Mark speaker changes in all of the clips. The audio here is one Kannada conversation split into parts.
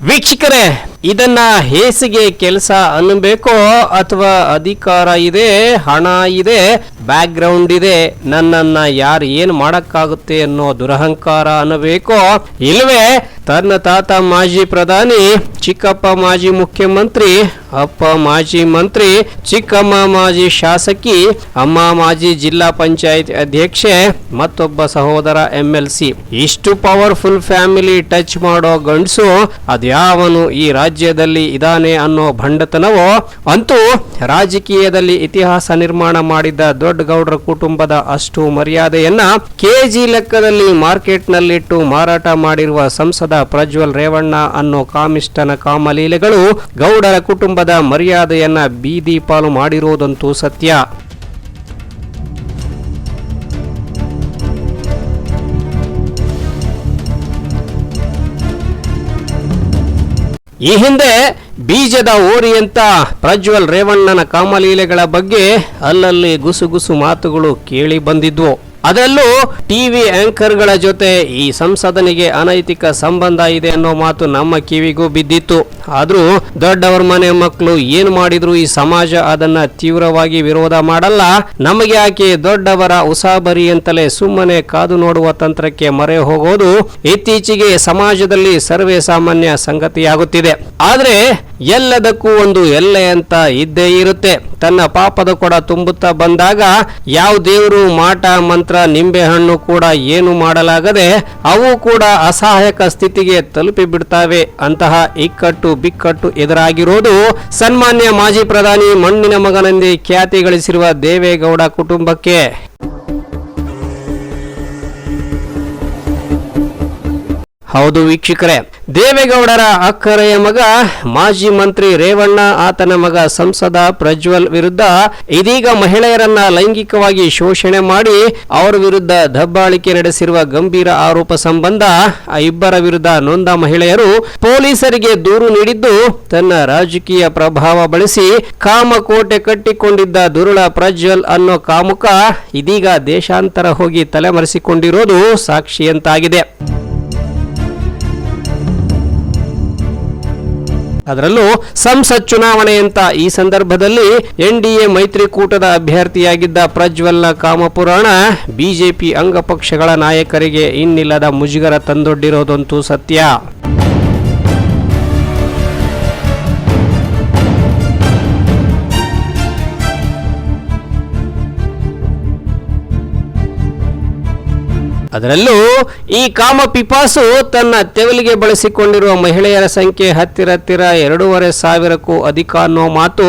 Speaker 1: ವೀಕ್ಷಕರೇ ಇದನ್ನ ಹೇಸಿಗೆ ಕೆಲಸ ಅನ್ನಬೇಕೋ ಅಥವಾ ಅಧಿಕಾರ ಇದೆ, ಹಣ ಇದೆ ಬ್ಯಾಕ್ ಗ್ರೌಂಡ್ ಇದೆ, ನನ್ನನ್ನ ಯಾರು ಏನು ಮಾಡಕ್ಕಾಗುತ್ತೆ ಅನ್ನೋ ದುರಹಂಕಾರ ಅನ್ನಬೇಕೋ? ಇಲ್ವೇ, ತನ್ನ ತಾತ ಮಾಜಿ ಪ್ರಧಾನಿ, ಚಿಕ್ಕಪ್ಪ ಮಾಜಿ ಮುಖ್ಯಮಂತ್ರಿ, ಅಪ್ಪ ಮಾಜಿ ಮಂತ್ರಿ, ಚಿಕ್ಕಮ್ಮ ಮಾಜಿ ಶಾಸಕಿ, ಅಮ್ಮ ಮಾಜಿ ಜಿಲ್ಲಾ ಪಂಚಾಯತ್ ಅಧ್ಯಕ್ಷೆ, ಮತ್ತೊಬ್ಬ ಸಹೋದರ ಎಂ ಎಲ್ ಸಿ ಇಷ್ಟು ಪವರ್ಫುಲ್ ಫ್ಯಾಮಿಲಿ ಟಚ್ ಮಾಡೋ ಗಂಡಸು ಅದ್ಯಾವನು ಈ ರಾಜ್ಯದಲ್ಲಿ ಇದಾನೆ ಅನ್ನೋ ಭಂಡತನವೋ, ಅಂತೂ ರಾಜಕೀಯದಲ್ಲಿ ಇತಿಹಾಸ ನಿರ್ಮಾಣ ಮಾಡಿದ್ದ ದೊಡ್ಡ ಗೌಡರ ಕುಟುಂಬದ ಅಷ್ಟು ಮರ್ಯಾದೆಯನ್ನ ಕೆಜಿ ಲೆಕ್ಕದಲ್ಲಿ ಮಾರ್ಕೆಟ್ನಲ್ಲಿಟ್ಟು ಮಾರಾಟ ಮಾಡಿರುವ ಸಂಸದ ಪ್ರಜ್ವಲ್ ರೇವಣ್ಣ ಅನ್ನೋ ಕಾಮಿಷ್ಟನ ಕಾಮಲೀಲೆಗಳು ಗೌಡರ ಕುಟುಂಬದ ಮರ್ಯಾದೆಯನ್ನ ಬೀದಿ ಪಾಲು ಮಾಡಿರುವುದಂತೂ ಸತ್ಯ. ಈ ಹಿಂದೆ ಬೀಜದ ಓರಿಯಂತ ಪ್ರಜ್ವಲ್ ರೇವಣ್ಣನ ಕಾಮಲೀಲೆಗಳ ಬಗ್ಗೆ ಅಲ್ಲಲ್ಲಿ ಗುಸುಗುಸು ಮಾತುಗಳು ಕೇಳಿ ಬಂದಿದ್ವು. ಅದರಲ್ಲೂ ಟಿವಿ ಆಂಕರ್ಗಳ ಜೊತೆ ಈ ಸಂಸದನಿಗೆ ಅನೈತಿಕ ಸಂಬಂಧ ಇದೆ ಅನ್ನೋ ಮಾತು ನಮ್ಮ ಕಿವಿಗೂ ಬಿದ್ದಿತ್ತು. ಆದರೂ ದೊಡ್ಡವರ ಮನೆ ಮಕ್ಕಳು ಏನು ಮಾಡಿದ್ರು ಈ ಸಮಾಜ ಅದನ್ನ ತೀವ್ರವಾಗಿ ವಿರೋಧ ಮಾಡಲ್ಲ. ನಮಗೆ ಆಕೆ ದೊಡ್ಡವರ ಉಸಾಬರಿ ಅಂತಲೇ ಸುಮ್ಮನೆ ಕಾದು ನೋಡುವ ತಂತ್ರಕ್ಕೆ ಮರೆ ಹೋಗೋದು ಇತ್ತೀಚೆಗೆ ಸಮಾಜದಲ್ಲಿ ಸರ್ವೇ ಸಾಮಾನ್ಯ ಸಂಗತಿಯಾಗುತ್ತಿದೆ. ಆದರೆ ಎಲ್ಲದಕ್ಕೂ ಒಂದು ಎಲ್ಲೆ ಅಂತ ಇದ್ದೇ ಇರುತ್ತೆ. ತನ್ನ ಪಾಪದ ಕೊಡ ತುಂಬುತ್ತಾ ಬಂದಾಗ ಯಾವ ದೇವರು ಮಾಟ, ಮಂತ್ರ, ನಿಂಬೆ ಹಣ್ಣು ಕೂಡ ಏನು ಮಾಡಲಾಗದೆ ಅವು ಕೂಡ ಅಸಹಾಯಕ ಸ್ಥಿತಿಗೆ ತಲುಪಿ ಬಿಡ್ತಾವೆ. ಅಂತಹ ಇಕ್ಕಟ್ಟು ಬಿಕ್ಕಟ್ಟು ಎದುರಾಗಿರೋದು ಸನ್ಮಾನ್ಯ ಮಾಜಿ ಪ್ರಧಾನಿ ಮಣ್ಣಿನ ಮಗನೆಂದೇ ಖ್ಯಾತಿ ಗಳಿಸಿರುವ ದೇವೇಗೌಡ ಕುಟುಂಬಕ್ಕೆ. ಹೌದು ವೀಕ್ಷಕರೇ, ದೇವೇಗೌಡರ ಅಕ್ಕರೆಯ ಮಗ, ಮಾಜಿ ಮಂತ್ರಿ ರೇವಣ್ಣ, ಆತನ ಮಗ ಸಂಸದ ಪ್ರಜ್ವಲ್ ವಿರುದ್ಧ ಇದೀಗ ಮಹಿಳೆಯರನ್ನ ಲೈಂಗಿಕವಾಗಿ ಶೋಷಣೆ ಮಾಡಿ ಅವರ ವಿರುದ್ಧ ದಬ್ಬಾಳಿಕೆ ನಡೆಸಿರುವ ಗಂಭೀರ ಆರೋಪ ಸಂಬಂಧ ಆ ಇಬ್ಬರ ವಿರುದ್ಧ ನೊಂದ ಮಹಿಳೆಯರು ಪೊಲೀಸರಿಗೆ ದೂರು ನೀಡಿದ್ದು, ತನ್ನ ರಾಜಕೀಯ ಪ್ರಭಾವ ಬಳಸಿ ಕಾಮಕೋಟೆ ಕಟ್ಟಿಕೊಂಡಿದ್ದ ದುರುಳ ಪ್ರಜ್ವಲ್ ಅನ್ನೋ ಕಾಮುಕ ಇದೀಗ ದೇಶಾಂತರ ಹೋಗಿ ತಲೆಮರೆಸಿಕೊಂಡಿರೋದು ಸಾಕ್ಷಿಯಂತಾಗಿದೆ ಅದರಲ್ಲೂ ಸಂಸತ್ ಚುನಾವಣೆಯಂತ ಈ ಸಂದರ್ಭದಲ್ಲಿ ಎನ್ಡಿಎ ಮೈತ್ರಿಕೂಟದ ಅಭ್ಯರ್ಥಿಯಾಗಿದ್ದ ಪ್ರಜ್ವಲ್ ಕಾಮಪುರಾಣ ಬಿಜೆಪಿ ಅಂಗಪಕ್ಷಗಳ ನಾಯಕರಿಗೆ ಇನ್ನಿಲ್ಲದ ಮುಜುಗರ ತಂದೊಡ್ಡಿರೋದಂತೂ ಸತ್ಯ. ಅದರಲ್ಲೂ ಈ ಕಾಮ ಪಿಪಾಸು ತನ್ನ ತೆವಲಿಗೆ ಬಳಸಿಕೊಂಡಿರುವ ಮಹಿಳೆಯರ ಸಂಖ್ಯೆ ಹತ್ತಿರ ಹತ್ತಿರ ಎರಡೂವರೆ ಸಾವಿರಕ್ಕೂ ಅಧಿಕ ಅನ್ನೋ ಮಾತು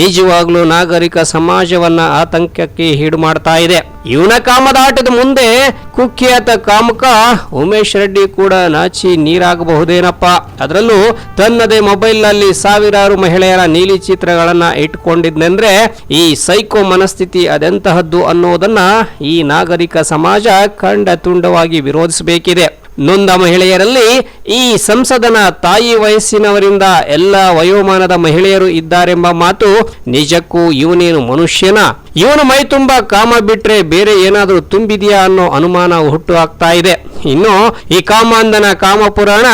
Speaker 1: ನಿಜವಾಗ್ಲೂ ನಾಗರಿಕ ಸಮಾಜವನ್ನ ಆತಂಕಕ್ಕೆ ಈಡು ಮಾಡ್ತಾ ಇದೆ. ಇವನ ಕಾಮದಾಟದ ಮುಂದೆ ಕುಖ್ಯಾತ ಕಾಮಕ ಉಮೇಶ್ ರೆಡ್ಡಿ ಕೂಡ ನಾಚಿ ನೀರಾಗಬಹುದೇನಪ್ಪ? ಅದರಲ್ಲೂ ತನ್ನದೇ ಮೊಬೈಲ್ನಲ್ಲಿ ಸಾವಿರಾರು ಮಹಿಳೆಯರ ನೀಲಿ ಚಿತ್ರಗಳನ್ನು ಇಟ್ಕೊಂಡಿದ್ನೆಂದ್ರೆ ಈ ಸೈಕೋ ಮನಸ್ಥಿತಿ ಅದೆಂತಹದ್ದು ಅನ್ನೋದನ್ನ ಈ ನಾಗರಿಕ ಸಮಾಜ ಖಂಡ ತುಂಡವಾಗಿ ವಿರೋಧಿಸಬೇಕಿದೆ. ನೊಂದ ಮಹಿಳೆಯರಲ್ಲಿ ಈ ಸಂಸದನ ತಾಯಿ ವಯಸ್ಸಿನವರಿಂದ ಎಲ್ಲ ವಯೋಮಾನದ ಮಹಿಳೆಯರು ಇದ್ದಾರೆಂಬ ಮಾತು ನಿಜಕ್ಕೂ ಇವನೇನು ಮನುಷ್ಯನ? ಇವನು ಮೈ ತುಂಬ ಕಾಮ ಬಿಟ್ರೆ ಬೇರೆ ಏನಾದರೂ ತುಂಬಿದೆಯಾ ಅನ್ನೋ ಅನುಮಾನ ಹುಟ್ಟು ಆಗ್ತಾ ಇದೆ. ಇನ್ನು ಈ ಕಾಮಾಂಧನ ಕಾಮಪುರಾಣ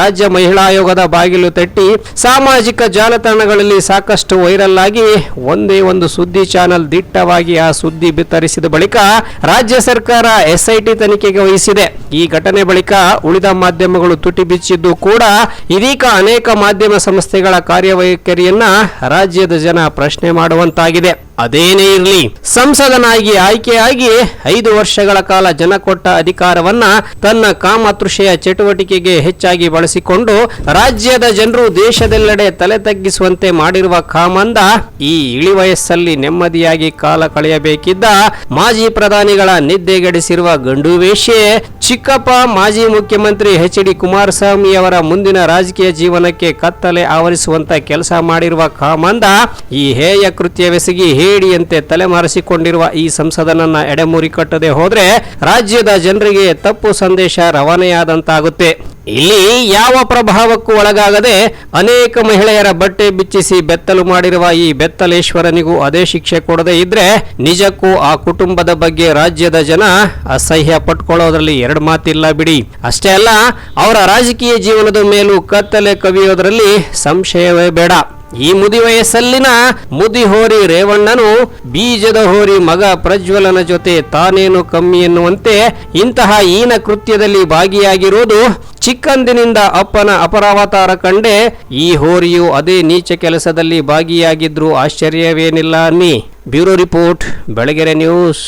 Speaker 1: ರಾಜ್ಯ ಮಹಿಳಾ ಆಯೋಗದ ಬಾಗಿಲು ತಟ್ಟಿ ಸಾಮಾಜಿಕ ಜಾಲತಾಣಗಳಲ್ಲಿ ಸಾಕಷ್ಟು ವೈರಲ್ ಆಗಿ ಒಂದೇ ಒಂದು ಸುದ್ದಿ ಚಾನೆಲ್ ದಿಟ್ಟವಾಗಿ ಆ ಸುದ್ದಿ ಬಿತ್ತರಿಸಿದ ಬಳಿಕ ರಾಜ್ಯ ಸರ್ಕಾರ ಎಸ್ಐಟಿ ತನಿಖೆಗೆ ವಹಿಸಿದೆ. ಈ ಘಟನೆ ಬಳಿಕ ಉಳಿದ ಮಾಧ್ಯಮಗಳು ತುಟಿ ಬಿಚ್ಚಿದ್ದು ಕೂಡ ಇದೀಗ ಅನೇಕ ಮಾಧ್ಯಮ ಸಂಸ್ಥೆಗಳ ಕಾರ್ಯವೈಖರಿಯನ್ನ ರಾಜ್ಯದ ಜನ ಪ್ರಶ್ನೆ ಮಾಡುವಂತಾಗಿದೆ. ಅದೇನೇ ಇರಲಿ. ಸಂಸದನಾಗಿ ಆಯ್ಕೆಯಾಗಿ ಐದು ವರ್ಷಗಳ ಕಾಲ ಜನ ಕೊಟ್ಟ ಅಧಿಕಾರವನ್ನ ತನ್ನ ಕಾಮತೃಷೆಯ ಚಟುವಟಿಕೆಗೆ ಹೆಚ್ಚಾಗಿ ಬಳಸಿಕೊಂಡು ರಾಜ್ಯದ ಜನರು ದೇಶದೆಲ್ಲೆಡೆ ತಲೆ ತಗ್ಗಿಸುವಂತೆ ಮಾಡಿರುವ ಕಾಮಂದ ಈ ಇಳಿ ವಯಸ್ಸಲ್ಲಿ ನೆಮ್ಮದಿಯಾಗಿ ಕಾಲ ಕಳೆಯಬೇಕಿದ್ದ ಮಾಜಿ ಪ್ರಧಾನಿಗಳ ನಿದ್ದೆಗೆಡಿಸಿರುವ ಗಂಡು ಚಿಕ್ಕಪ್ಪ ಮಾಜಿ ಮುಖ್ಯಮಂತ್ರಿ ಎಚ್ ಡಿ ಕುಮಾರಸ್ವಾಮಿ ಅವರ ಮುಂದಿನ ರಾಜಕೀಯ ಜೀವನಕ್ಕೆ ಕತ್ತಲೆ ಆವರಿಸುವಂತ ಕೆಲಸ ಮಾಡಿರುವ ಕಾಮಂದ ಈ ಹೇಯ ಕೃತ್ಯವೆಸಗಿ ಹೇಡಿಯಂತೆ ತಲೆಮರೆಸಿಕೊಂಡಿರುವ ಈ ಸಂಸದನನ್ನ ಎಡೆಮುರಿ ಕಟ್ಟದೆ ಹೋದ್ರೆ ರಾಜ್ಯದ ಜನರಿಗೆ ತಪ್ಪು ಸಂದೇಶ ರವಾನೆಯಾದಂತಾಗುತ್ತೆ. ಇಲ್ಲಿ ಯಾವ ಪ್ರಭಾವಕ್ಕೂ ಒಳಗಾಗದೆ ಅನೇಕ ಮಹಿಳೆಯರ ಬಟ್ಟೆ ಬಿಚ್ಚಿಸಿ ಬೆತ್ತಲು ಮಾಡಿರುವ ಈ ಬೆತ್ತಲೇಶ್ವರನಿಗೂ ಅದೇ ಶಿಕ್ಷೆ ಕೊಡದೇ ಇದ್ರೆ ನಿಜಕ್ಕೂ ಆ ಕುಟುಂಬದ ಬಗ್ಗೆ ರಾಜ್ಯದ ಜನ ಅಸಹ್ಯ ಪಟ್ಕೊಳ್ಳೋದ್ರಲ್ಲಿ ಎರಡು ಮಾತಿಲ್ಲ ಬಿಡಿ. ಅಷ್ಟೇ ಅಲ್ಲ, ಅವರ ರಾಜಕೀಯ ಜೀವನದ ಮೇಲೂ ಕತ್ತಲೆ ಕವಿಯೋದ್ರಲ್ಲಿ ಸಂಶಯವೇ ಬೇಡ. ಈ ಮುದಿ ವಯಸ್ಸಲ್ಲಿನ ಮುದಿಹೋರಿ ರೇವಣ್ಣನು ಬೀಜದ ಹೋರಿ ಮಗ ಪ್ರಜ್ವಲನ ಜೊತೆ ತಾನೇನು ಕಮ್ಮಿ ಎನ್ನುವಂತೆ ಇಂತಹ ಈನ ಕೃತ್ಯದಲ್ಲಿ ಭಾಗಿಯಾಗಿರುವುದು ಚಿಕ್ಕಂದಿನಿಂದ ಅಪ್ಪನ ಅಪರಾವತಾರ ಕಂಡೆ ಈ ಹೋರಿಯು ಅದೇ ನೀಚ ಕೆಲಸದಲ್ಲಿ ಭಾಗಿಯಾಗಿದ್ರು ಆಶ್ಚರ್ಯವೇನಿಲ್ಲ ಅನ್ನಿ. Bureau report, Belagere news.